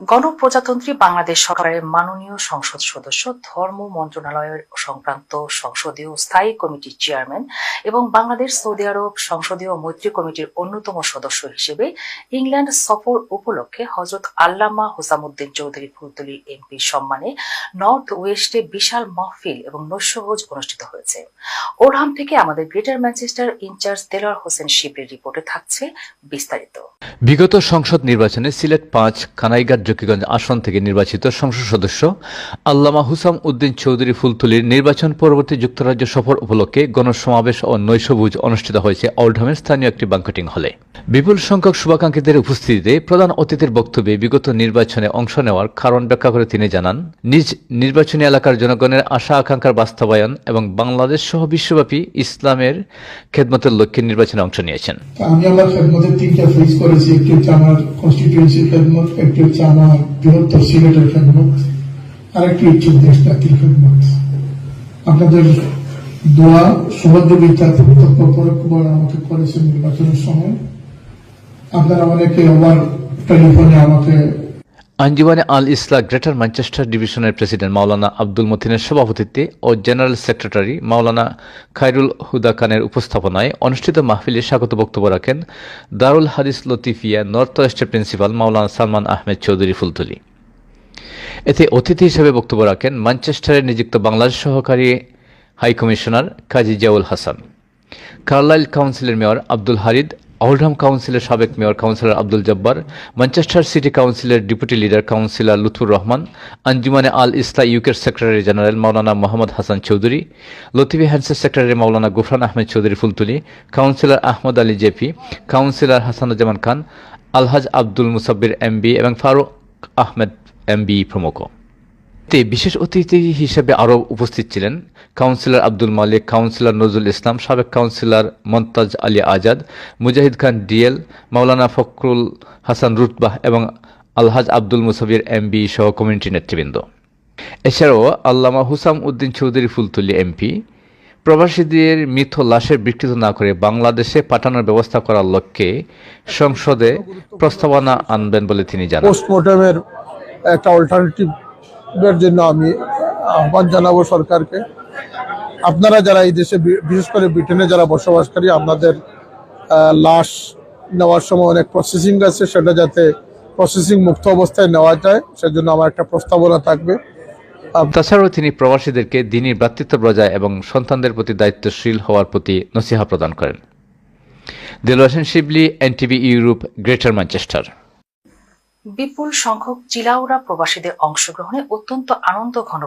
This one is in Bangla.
গণপ্রজাতন্ত্রী বাংলাদেশ সরকারের মাননীয় সংসদ সদস্য, ধর্ম মন্ত্রণালয়ের সংক্রান্ত সংসদীয় স্থায়ী কমিটির চেয়ারম্যান এবং বাংলাদেশ সৌদি আরব সংসদীয় মৈত্রী কমিটির অন্যতম সদস্য হিসেবে ইংল্যান্ড সফর উপলক্ষে হজরত আল্লামা হোসামুদ্দিন চৌধুরী ফুলতলি এমপির সম্মানে নর্থ ওয়েস্টে বিশাল মাহফিল এবং নৈশভোজ অনুষ্ঠিত হয়েছে। ওরহাম থেকে আমাদের গ্রেটার ম্যানচেস্টার ইনচার্জ তেলর হোসেন শিবরির রিপোর্টে থাকছে বিস্তারিত। বিগত সংসদ নির্বাচনে সিলেট পাঁচ, কানাইঘাট জকিগঞ্জ আসন থেকে নির্বাচিত সংসদ সদস্য আল্লামা হুসাম উদ্দিন চৌধুরী ফুলতুলির নির্বাচন পরবর্তী যুক্তরাজ্য সফর উপলক্ষে গণসমাবেশ ও নৈশভোজ অনুষ্ঠিত হয়েছে ওল্ডহামের স্থানীয় একটি বাংকাটিং হলে। বিপুল সংখ্যক শুভাকাঙ্ক্ষীদের উপস্থিতিতে প্রধান অতিথির বক্তব্যে বিগত নির্বাচনে অংশ নেওয়ার কারণ ব্যাখ্যা করে তিনি জানান, নিজ নির্বাচনী এলাকার জনগণের আশা আকাঙ্ক্ষার বাস্তবায়ন এবং বাংলাদেশ সহ বিশ্বব্যাপী ইসলামের খেদমতের লক্ষ্যে নির্বাচনে অংশ নিয়েছেন। আমি আমার খেদমতের তিনটা ফেজ করেছি, একটি হচ্ছে আমার কনস্টিটিউয়েন্সি খেদমত, একটি হচ্ছে আমার বৃহত্তর সিলেটের খেদমত আরেকটি ইচ্ছুক দেশ জাতির খেদমত আপনাদের দোয়া সহযোগিতা পরোক্ষবার আমাকে করেছেন নির্বাচনের সময়। আপনারা অনেকে আবার টেলিফোনে আমাকে আঞ্জুমানে আল ইসলা গ্রেটার ম্যানচেস্টার ডিভিশনের প্রেসিডেন্ট মাওলানা আব্দুল মতিনের সভাপতিত্বে ও জেনারেল সেক্রেটারি মাওলানা খায়রুল হুদা খানের উপস্থাপনায় অনুষ্ঠিত মাহফিলে স্বাগত বক্তব্য রাখেন দারুল হাদিস লতিফিয়া নর্থ ওয়েস্টের প্রিন্সিপাল মাওলানা সালমান আহমেদ চৌধুরী ফুলতুলি। এতে অতিথি হিসেবে বক্তব্য রাখেন ম্যানচেস্টারে নিযুক্ত বাংলাদেশ সহকারী high commissioner Kazi Ziaul Hasan, Carlisle কাউন্সিলের মেয়র আব্দুল হারিদ ওল্ডহাম কাউন্সিলের সাবেক mayor councillor Abdul Jabbar, Manchester City কাউন্সিলের deputy leader councillor Lutfur Rahman, Anjumane Al Isla ইউকের secretary general Maulana Mohammad Hasan Chowdhury, Latifi হ্যান্সের secretary Maulana Gufran Ahmed Chowdhury Fultoli, councillor Ahmad Ali JP, councillor Hasanuzzaman Khan, Alhaj Abdul Musabbir MB এবং ফারুক আহমেদ এমবি প্রমুখ। তে বিশেষ অতিথি হিসেবে আরও উপস্থিত ছিলেন কাউন্সিলর আব্দুল মালিক, কাউন্সিলর নজরুল ইসলাম, সাবেক কাউন্সিলর মন্তাজ আলী আজাদ, মুজাহিদ খান ডিএল, মাওলানা ফখরুল হাসান রুতবাহ এবং আলহাজ আব্দুল মুসাবির এমবি সহ কমিউনিটি নেতৃবৃন্দ। এছাড়াও আল্লামা হুসাম উদ্দিন চৌধুরী ফুলতুলি এমপি, প্রবাসীদের মৃত লাশের বিকৃত না করে বাংলাদেশে পাঠানোর ব্যবস্থা করার লক্ষ্যে সংসদে প্রস্তাবনা আনবেন বলে তিনি জানান। পোস্টমর্টমের একটা অল্টারনেটিভের জন্য আমি আহ্বান জানাব সরকারকে। আপনারা যারা এই দেশে বিশেষ করে ব্রিটেনে যারা বসবাসকারী, আপনাদের লাশ নেওয়ার সময় অনেক প্রসেসিং আছে, সেটা যাতে প্রসেসিং মুক্ত অবস্থায় নেওয়া যায়, সেজন্য আমার একটা প্রস্তাবনা থাকবে। তাছাড়াও তিনি প্রবাসীদেরকে দিনী ভ্রাতৃত্ব বজায় এবং সন্তানদের প্রতি দায়িত্বশীল হওয়ার প্রতি নসিহা প্রদান করেন। Dil Hossain Shibli, NTV Europe, Greater Manchester. বিপুল সংখ্যক চিলাউড়া প্রবাসীদের অংশগ্রহণে অত্যন্ত আনন্দ ঘন